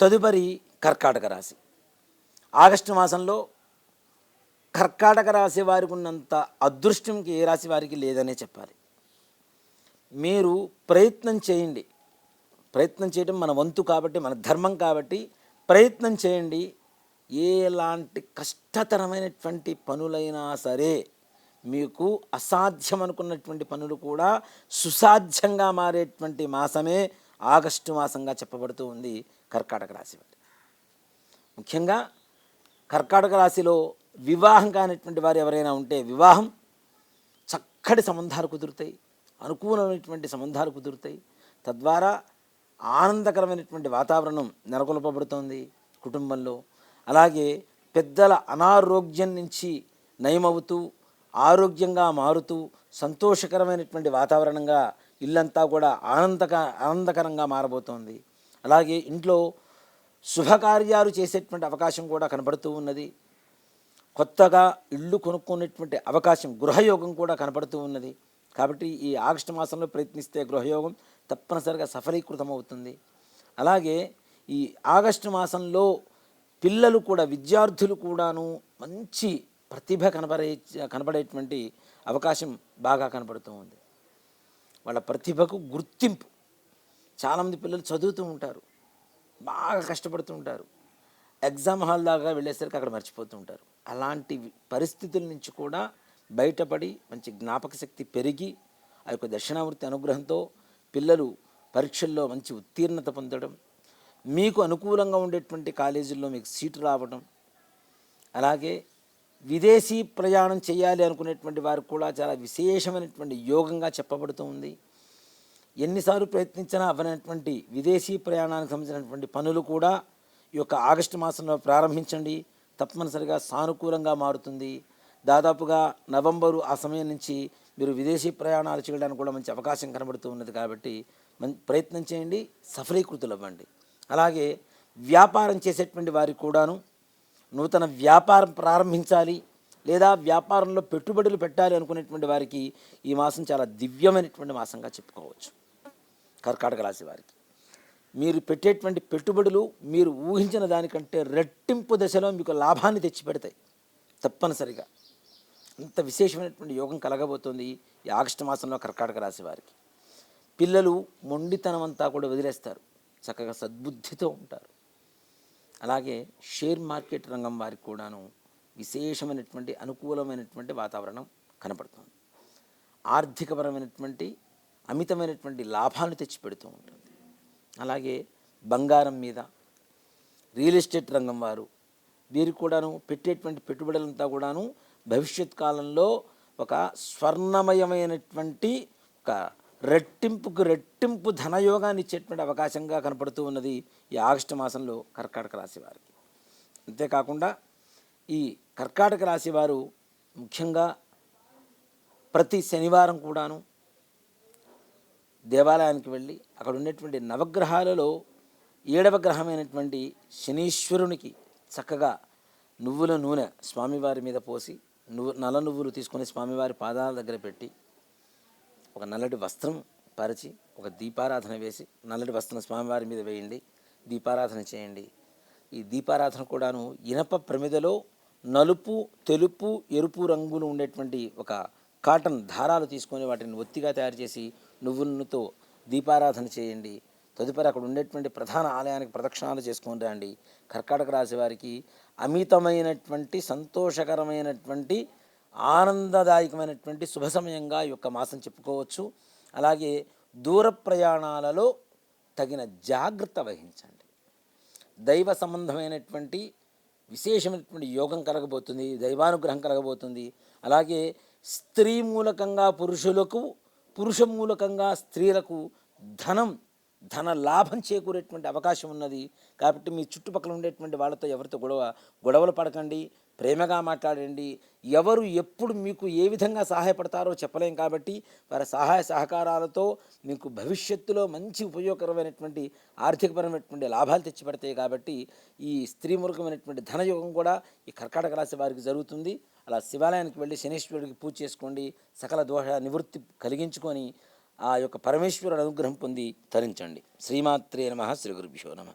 తదుపరి కర్కాటక రాశి. ఆగస్టు మాసంలో కర్కాటక రాశి వారికి ఉన్నంత అదృష్టంకి ఏ రాశి వారికి లేదనే చెప్పాలి. మీరు ప్రయత్నం చేయండి. ప్రయత్నం చేయడం మన వంతు కాబట్టి మన ధర్మం కాబట్టి ప్రయత్నం చేయండి. ఎలాంటి కష్టతరమైనటువంటి పనులైనా సరే మీకు అసాధ్యం అనుకున్నటువంటి పనులు కూడా సుసాధ్యంగా మారేటువంటి మాసమే ఆగస్టు మాసంగా చెప్పబడుతూ ఉంది కర్కాటక రాశి వారి. ముఖ్యంగా కర్కాటక రాశిలో వివాహం కానిటువంటి వారు ఎవరైనా ఉంటే వివాహం చక్కటి సంబంధాలు కుదురుతాయి అనుకూలమైనటువంటి సంబంధాలు కుదురుతాయి. తద్వారా ఆనందకరమైనటువంటి వాతావరణం నెలకొల్పబడుతోంది కుటుంబంలో. అలాగే పెద్దల అనారోగ్యం నుంచి నయమవుతూ ఆరోగ్యంగా మారుతూ సంతోషకరమైనటువంటి వాతావరణంగా ఇల్లంతా కూడా ఆనందక ఆనందకరంగా మారబోతోంది. అలాగే ఇంట్లో శుభకార్యాలు చేసేటువంటి అవకాశం కూడా కనబడుతూ ఉన్నది. కొత్తగా ఇల్లు కొనుక్కునేటువంటి అవకాశం గృహయోగం కూడా కనబడుతూ ఉన్నది. కాబట్టి ఈ ఆగస్టు మాసంలో ప్రయత్నిస్తే గృహయోగం తప్పనిసరిగా సఫలీకృతం అవుతుంది అలాగే ఈ ఆగస్టు మాసంలో పిల్లలు కూడా విద్యార్థులు కూడాను మంచి ప్రతిభ కనబడే కనబడేటువంటి అవకాశం బాగా కనబడుతూ ఉంది. వాళ్ళ ప్రతిభకు గుర్తింపు. చాలామంది పిల్లలు చదువుతూ ఉంటారు. బాగా కష్టపడుతూ ఉంటారు. ఎగ్జామ్ హాల్ దాకా వెళ్ళేసరికి అక్కడ మర్చిపోతూ ఉంటారు. అలాంటి పరిస్థితుల నుంచి కూడా బయటపడి మంచి జ్ఞాపక శక్తి పెరిగి ఆ యొక్క దక్షిణామూర్తి అనుగ్రహంతో పిల్లలు పరీక్షల్లో మంచి ఉత్తీర్ణత పొందడం మీకు అనుకూలంగా ఉండేటువంటి కాలేజీల్లో మీకు సీటు రావడం అలాగే విదేశీ ప్రయాణం చేయాలి అనుకునేటువంటి వారికి కూడా చాలా విశేషమైనటువంటి యోగంగా చెప్పబడుతూ ఉంది. ఎన్నిసార్లు ప్రయత్నించినా అవ్వనటువంటి విదేశీ ప్రయాణానికి సంబంధించినటువంటి పనులు కూడా ఈ యొక్క ఆగస్టు మాసంలో ప్రారంభించండి. తప్పనిసరిగా సానుకూలంగా మారుతుంది. దాదాపుగా నవంబరు ఆ సమయం నుంచి మీరు విదేశీ ప్రయాణాలు చేయడానికి కూడా మంచి అవకాశం కనబడుతూ ఉన్నది కాబట్టి మం ప్రయత్నం చేయండి సఫలీకృతులు అవ్వండి అలాగే వ్యాపారం చేసేటువంటి వారికి కూడాను నూతన వ్యాపారం ప్రారంభించాలి లేదా వ్యాపారంలో పెట్టుబడులు పెట్టాలి అనుకునేటువంటి వారికి ఈ మాసం చాలా దివ్యమైనటువంటి మాసంగా చెప్పుకోవచ్చు. కర్కాటక రాశి వారికి. మీరు పెట్టేటువంటి పెట్టుబడులు మీరు ఊహించిన దానికంటే రెట్టింపు దశలో మీకు లాభాన్ని తెచ్చిపెడతాయి. తప్పనిసరిగా. అంత విశేషమైనటువంటి యోగం కలగబోతుంది ఈ ఆగస్టు మాసంలో కర్కాటక రాశి వారికి. పిల్లలు మొండితనం అంతా కూడా వదిలేస్తారు. చక్కగా సద్బుద్ధితో ఉంటారు. అలాగే షేర్ మార్కెట్ రంగం వారికి కూడాను విశేషమైనటువంటి అనుకూలమైనటువంటి వాతావరణం కనపడుతుంది. ఆర్థికపరమైనటువంటి అమితమైనటువంటి లాభాలు తెచ్చిపెడుతూ ఉంటుంది. అలాగే బంగారం మీద రియల్ ఎస్టేట్ రంగం వారు వీరు కూడాను పెట్టేటువంటి పెట్టుబడులంతా కూడాను భవిష్యత్ కాలంలో ఒక స్వర్ణమయమైనటువంటి ఒక రెట్టింపుకు రెట్టింపు ధనయోగాన్ని ఇచ్చేటువంటి అవకాశంగా కనపడుతూ ఉన్నది ఈ ఆగస్టు మాసంలో కర్కాటక రాశి వారికి. అంతేకాకుండా ఈ కర్కాటక రాశి వారు ముఖ్యంగా ప్రతి శనివారం కూడాను దేవాలయానికి వెళ్ళి అక్కడ ఉన్నటువంటి నవగ్రహాలలో ఏడవ గ్రహమైనటువంటి శనీశ్వరునికి చక్కగా నువ్వుల నూనె స్వామివారి మీద పోసి నువ్వు నల నువ్వులు తీసుకొని స్వామివారి పాదాల దగ్గర పెట్టి ఒక నల్లటి వస్త్రం పరిచి ఒక దీపారాధన వేసి నల్లటి వస్త్రం స్వామివారి మీద వేయండి దీపారాధన చేయండి. ఈ దీపారాధన కూడాను ఇనప ప్రమిదలో నలుపు తెలుపు ఎరుపు రంగులు ఉండేటువంటి ఒక కాటన్ దారాలు తీసుకొని వాటిని ఒత్తిగా తయారు చేసి నువ్వులతో దీపారాధన చేయండి. తదుపరి అక్కడ ఉండేటువంటి ప్రధాన ఆలయానికి ప్రదక్షిణాలు చేసుకొని రండి. కర్కాటక రాశి వారికి అమితమైనటువంటి సంతోషకరమైనటువంటి ఆనందదాయకమైనటువంటి శుభ సమయంగా ఈ యొక్క మాసం చెప్పుకోవచ్చు. అలాగే దూర ప్రయాణాలలో తగిన జాగ్రత్త వహించండి. దైవ సంబంధమైనటువంటి విశేషమైనటువంటి యోగం కలగబోతుంది దైవానుగ్రహం కలగబోతుంది. అలాగే స్త్రీ మూలకంగా పురుషులకు పురుష మూలకంగా స్త్రీలకు ధనం ధన లాభం చేకూరేటువంటి అవకాశం ఉన్నది. కాబట్టి మీ చుట్టుపక్కల ఉండేటువంటి వాళ్ళతో ఎవరితో గొడవ గొడవలు పడకండి ప్రేమగా మాట్లాడండి. ఎవరు ఎప్పుడు మీకు ఏ విధంగా సహాయపడతారో చెప్పలేం కాబట్టి వారి సహాయ సహకారాలతో మీకు భవిష్యత్తులో మంచి ఉపయోగకరమైనటువంటి ఆర్థికపరమైనటువంటి లాభాలు తెచ్చిపెడతాయి కాబట్టి ఈ స్త్రీ మూలకమైనటువంటి ధనయోగం కూడా ఈ కర్కాటక రాశి వారికి జరుగుతుంది. అలా శివాలయానికి వెళ్ళి శనీశ్వరుడికి పూజ చేసుకోండి. సకల దోష నివృత్తి కలిగించుకొని ఆ యొక్క పరమేశ్వరుడు అనుగ్రహం పొంది తరించండి. శ్రీమాత్రే నమ శ్రీ గురుభ్యో నమ.